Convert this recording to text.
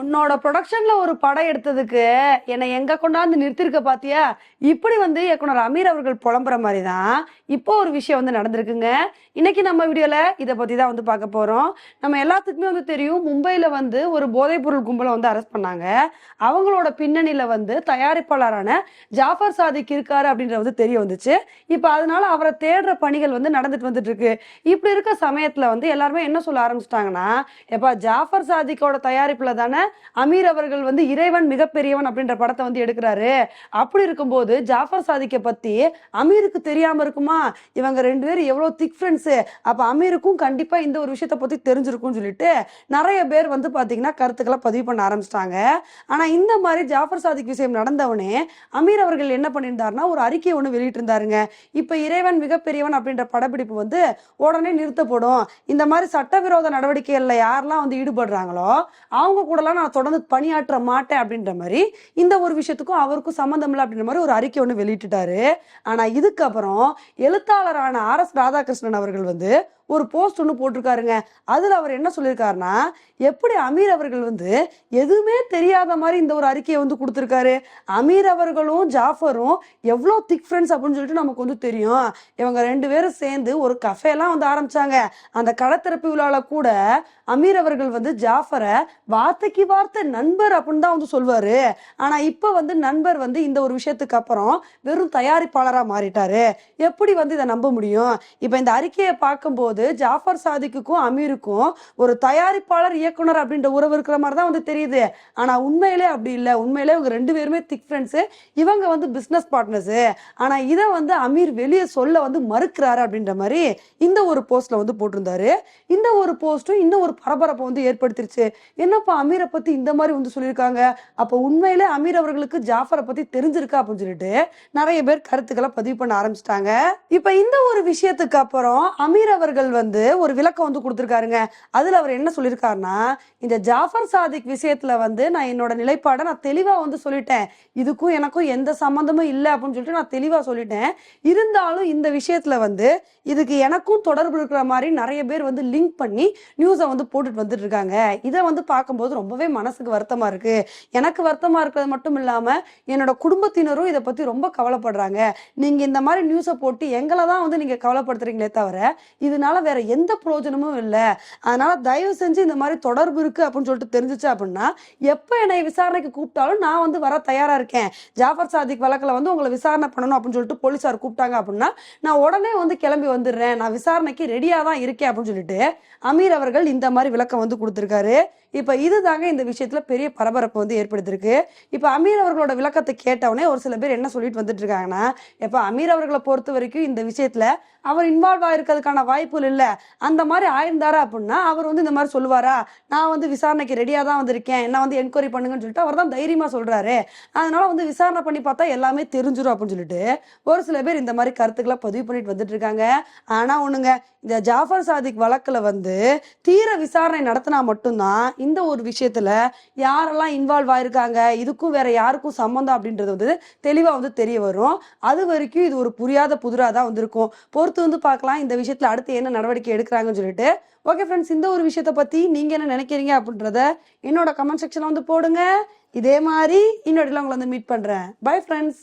உன்னோட ப்ரொடக்ஷன்ல ஒரு படம் எடுத்ததுக்கு என்னை எங்க கொண்டாந்து நிறுத்திருக்க பாத்தியா? இப்படி வந்து இயக்குனர் அமீர் அவர்கள் புலம்புற மாதிரி தான் இப்போ ஒரு விஷயம் வந்து நடந்திருக்குங்க. இன்னைக்கு நம்ம வீடியோல இதை பத்தி தான் வந்து பார்க்க போறோம். நம்ம எல்லாத்துக்குமே வந்து தெரியும் மும்பையில வந்து ஒரு போதைப்பொருள் கும்பலை வந்து அரெஸ்ட் பண்ணாங்க. அவங்களோட பின்னணியில வந்து தயாரிப்பாளரான ஜாஃபர் சாதிக் இருக்காரு அப்படின்றது வந்து தெரிய வந்துச்சு. இப்போ அதனால அவரை தேடுற பணிகள் வந்து நடந்துட்டு வந்துட்டு இருக்கு இப்படி இருக்க சமயத்துல வந்து எல்லாருமே என்ன சொல்ல ஆரம்பிச்சிட்டாங்கன்னா எப்பா ஜாஃபர் சாதிக்கோட தயாரிப்புல தானே அமீர் அவர்கள் வந்து இறைவன் மிகப்பெரியவன் அப்படின்ற படத்தை வந்து எடுக்கிறாரு. அப்படி இருக்கும்போது ஜாஃபர் சாதிக்கை பத்தி அமீருக்கு தெரியாம இருக்குமா? இவங்க ரெண்டு பேரும் எவ்வளவு திக் ஃப்ரெண்ட்ஸ் அப்ப அமீருக்கும் கண்டிப்பா இந்த ஒரு விஷயத்த பத்தி தெரிஞ்சிருக்கும்னு சொல்லிட்டு நிறைய பேர் வந்து பாத்தீங்கன்னா கருத்துக்களை பதிவு பண்ண ஆரம்பிச்சிட்டாங்க. ஆனா இந்த மாதிரி ஜாஃபர் சாதிக் விஷயம் நடந்தவனே அமீர் அவர்கள் என்ன பண்ணியிருந்தாருன்னா ஒரு அறிக்கை ஒன்று வெளியிட்டு இருந்தாருங்க இப்ப இறைவன் மிகப்பெரியவன் அப்படின்ற படப்பிடிப்பு வந்து உடனே நிறுத்தப்படும். இந்த மாதிரி சட்டவிரோத நடவடிக்கைகள்ல யாரெல்லாம் வந்து ஈடுபடுறாங்களோ அவங்க கூடலாம் நான் தொடர்ந்து பணியாற்ற மாட்டேன் அப்படின்ற மாதிரி இந்த ஒரு விஷயத்துக்கும் அவருக்கும் சம்மந்தம் இல்லை அப்படின்ற மாதிரி ஒரு அறிக்கை ஒன்று வெளியிட்டுட்டாரு. ஆனா இதுக்கப்புறம் எழுத்தாளரான ஆர் எஸ் ராதாகிருஷ்ணன் அவர்கள் வந்து ஒரு போஸ்ட் ஒன்று போட்டிருக்காருங்க. அதில் அவர் என்ன சொல்லியிருக்காருன்னா எப்படி அமீர் அவர்கள் வந்து எதுவுமே தெரியாத மாதிரி இந்த ஒரு அறிக்கையை வந்து கொடுத்துருக்காரு. அமீர் அவர்களும் ஜாஃபரும் எவ்வளோ திக் ஃப்ரெண்ட்ஸ் அப்படின்னு சொல்லிட்டு நமக்கு வந்து தெரியும். இவங்க ரெண்டு பேரும் சேர்ந்து ஒரு கஃபேலாம் வந்து ஆரம்பிச்சாங்க. அந்த கடத்திறப்பு விழாவில் கூட அமீர் அவர்கள் வந்து ஜாஃபரை வார்த்தைக்கு வார்த்தை நண்பர் அப்படின்னு தான் வந்து சொல்வார். ஆனால் இப்போ வந்து நண்பர் வந்து இந்த ஒரு விஷயத்துக்கு அப்புறம் வெறும் தயாரிப்பாளராக மாறிட்டாரு. எப்படி வந்து இதை நம்ப முடியும்? இப்போ இந்த அறிக்கையை பார்க்கும்போது ஜாஃபர் சாதிக்குக்கும் அமீருக்கும் ஒரு தயாரிப்பாளர் இயக்குனர் அப்படின்ற உறவு இருக்கிற மாதிரி தான் வந்து தெரியுது. ஆனால் உண்மையிலே அப்படி இல்லை. உண்மையிலே இவங்க ரெண்டு பேருமே திக் ஃப்ரெண்ட்ஸ் இவங்க வந்து பிஸ்னஸ் பார்ட்னர்ஸு ஆனா இதை வந்து அமீர் வெளியே சொல்ல வந்து மறுக்கிறாரு அப்படின்ற மாதிரி இந்த ஒரு போஸ்ட்ல வந்து போட்டிருந்தாரு. இந்த ஒரு போஸ்ட்டும் இன்னும் ஒரு பரபரப்பை வந்து ஏற்படுத்திருச்சு. என்னப்பா அமீரை பற்றி இந்த மாதிரி வந்து சொல்லியிருக்காங்க? அப்போ உண்மையிலே அமீர் அவர்களுக்கு ஜாஃபரை பற்றி தெரிஞ்சிருக்கா அப்படின்னு சொல்லிட்டு நிறைய பேர் கருத்துக்களை பதிவு பண்ண ஆரம்பிச்சிட்டாங்க. இப்போ இந்த ஒரு விஷயத்துக்கு அப்புறம் அமீர் அவர்கள் வந்து ஒரு விளக்கம் வந்து கொடுத்துருக்காருங்க. அதுல அவர் என்ன சொல்லியிருக்காருன்னா இந்த ஜாஃபர் சாதிக் விஷயத்துல வந்து நான் என்னோட நிலைப்பாடை நான் தெளிவாக வந்து சொல்லிட்டேன். இதுக்கும் எனக்கும் எந்த சம்மந்தமும் இல்லை அப்படின்னு சொல்லிட்டு நான் தெளிவாக சொல்லிட்டேன். இருந்தாலும் இந்த விஷயத்துல வந்து இதுக்கு எனக்கும் தொடர்பு இருக்கிற மாதிரி நிறைய பேர் வந்து லிங்க் பண்ணி நியூஸை வந்து போட்டுட்டு வந்துட்டு இருக்காங்க. இதை வந்து பார்க்கும்போது ரொம்பவே மனசுக்கு வருத்தமா இருக்கு. எனக்கு வருத்தமா இருக்கிறது மட்டும் இல்லாம என்னோட குடும்பத்தினரும் இதை பத்தி ரொம்ப கவலைப்படுறாங்க. நீங்க இந்த மாதிரி நியூஸை போட்டு எங்களை தான் வந்து நீங்க கவலைப்படுத்துறீங்களே தவிர இதனால வேற எந்த பிரயோஜனமும் இல்லை. அதனால தயவு செஞ்சு இந்த மாதிரி தொடர்பு இருக்கு அப்படின்னு சொல்லிட்டு தெரிஞ்சிச்சு அப்படின்னா எப்போ என்னை விசாரணைக்கு கூப்பிட்டாலும் நான் வந்து வர தயாரா இருக்கேன். ஜாஃபர் சாதிக் வழக்கில் வந்து உங்களை விசாரணை பண்ணணும் அப்படின்னு சொல்லிட்டு போலீஸார் கூப்பிட்டாங்க அப்படின்னா நான் உடனே வந்து கிளம்பி வந்துடுறேன். நான் விசாரணைக்கு ரெடியாக தான் இருக்கேன் அப்படின்னு சொல்லிட்டு அமீர் அவர்கள் இந்த மாதிரி விளக்கம் வந்து கொடுத்துருக்காரு. இப்போ இதுதாங்க இந்த விஷயத்துல பெரிய பரபரப்பு வந்து ஏற்படுத்தியிருக்கு இப்போ அமீர் அவர்களோட விளக்கத்தை கேட்டவுடனே ஒரு சில பேர் என்ன சொல்லிட்டு வந்துட்டு இருக்காங்கன்னா இப்போ அமீர் அவர்களை பொறுத்த வரைக்கும் இந்த விஷயத்துல அவர் இன்வால்வ் ஆயிருக்கிறதுக்கான வாய்ப்புகள் இல்லை. அந்த மாதிரி ஆயிருந்தாரா அப்படின்னா அவர் வந்து இந்த மாதிரி சொல்லுவாரா? நான் வந்து விசாரணைக்கு ரெடியாக தான் வந்திருக்கேன். என்ன வந்து என்கொயரி பண்ணுங்கன்னு சொல்லிட்டு அவர் தான் தைரியமாக சொல்கிறாரு அதனால வந்து விசாரணை பண்ணி பார்த்தா எல்லாமே தெரிஞ்சிடும் அப்படின்னு சொல்லிட்டு ஒரு சில பேர் இந்த மாதிரி கருத்துக்களை பதிவு பண்ணிட்டு வந்துட்டு இருக்காங்க. ஆனால் ஒன்றுங்க இந்த ஜாஃபர் சாதிக் வழக்கில் வந்து தீர விசாரணை நடத்தினா மட்டும்தான் இந்த ஒரு விஷயத்துல யாரெல்லாம் இன்வால்வ் ஆயிருக்காங்க இதுக்கும் வேற யாருக்கும் சம்மந்தம் அப்படின்றது வந்து தெளிவா வந்து தெரிய வரும். அது வரைக்கும் இது ஒரு புரியாத புதிராக தான் வந்திருக்கும். பொறுத்து வந்து பார்க்கலாம் இந்த விஷயத்துல அடுத்து என்ன நடவடிக்கை எடுக்கிறாங்கன்னு சொல்லிட்டு. ஓகே ஃப்ரெண்ட்ஸ் இந்த ஒரு விஷயத்தை பத்தி நீங்க என்ன நினைக்கிறீங்க அப்படின்றத என்னோட கமெண்ட் செக்ஷன்ல வந்து போடுங்க. இதே மாதிரி இன்னொரு உங்களை வந்து மீட் பண்றேன். Bye friends